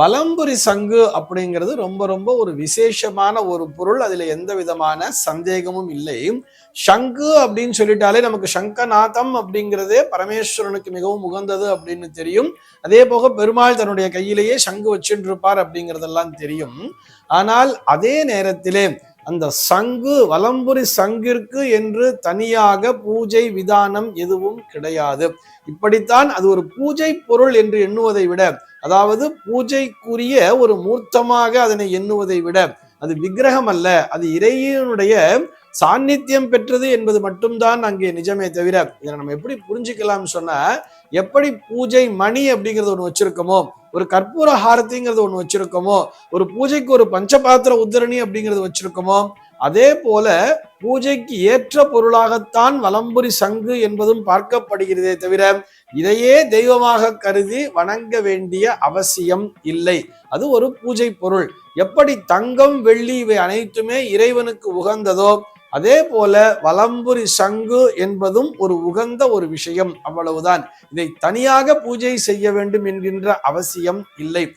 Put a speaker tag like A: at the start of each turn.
A: வலம்புரி சங்கு அப்படிங்கிறது ரொம்ப ரொம்ப ஒரு விசேஷமான ஒரு பொருள். அதுல எந்த விதமான சந்தேகமும் இல்லை. சங்கு அப்படின்னு சொல்லிட்டாலே நமக்கு சங்கநாதம் அப்படிங்கிறதே பரமேஸ்வரனுக்கு மிகவும் உகந்தது அப்படின்னு தெரியும். அதே போக பெருமாள் தன்னுடைய கையிலேயே சங்கு வச்சுட்டு இருப்பார் அப்படிங்கிறதெல்லாம் தெரியும். ஆனால் அதே நேரத்திலே அந்த சங்கு வலம்புரி சங்கிற்கு என்று தனியாக பூஜை விதானம் எதுவும் கிடையாது. இப்படித்தான் அது ஒரு பூஜை பொருள் என்று எண்ணுவதை விட அதாவது பூஜைக்குரிய ஒரு மூர்த்தமாக அதனை எண்ணுவதை விட அது விக்கிரகம் அல்ல அது இறையினுடைய சாநித்தியம் பெற்றது என்பது மட்டும்தான் அங்கே நிஜமே தவிர இதை நம்ம எப்படி புரிஞ்சுக்கலாம்னு சொன்னா எப்படி பூஜை மணி அப்படிங்கிறது ஒன்று வச்சிருக்கோமோ ஒரு கற்பூர ஹாரத்திங்கிறது ஒன்று வச்சிருக்கோமோ ஒரு பூஜைக்கு ஒரு பஞ்சபாத்திர உத்தரணி அப்படிங்கிறது வச்சிருக்கோமோ அதே போல பூஜைக்கு ஏற்ற பொருளாகத்தான் வலம்புரி சங்கு என்பதும் பார்க்கப்படுகிறதே தவிர இதையே தெய்வமாக கருதி வணங்க வேண்டிய அவசியம் இல்லை. அது ஒரு பூஜை பொருள். எப்படி தங்கம் வெள்ளி இவை அனைத்துமே இறைவனுக்கு உகந்ததோ அதே போல வலம்புரி சங்கு என்பதும் ஒரு உகந்த ஒரு விஷயம் அவ்வளவுதான். இதை தனியாக பூஜை செய்ய வேண்டும் என்கின்ற அவசியம் இல்லை.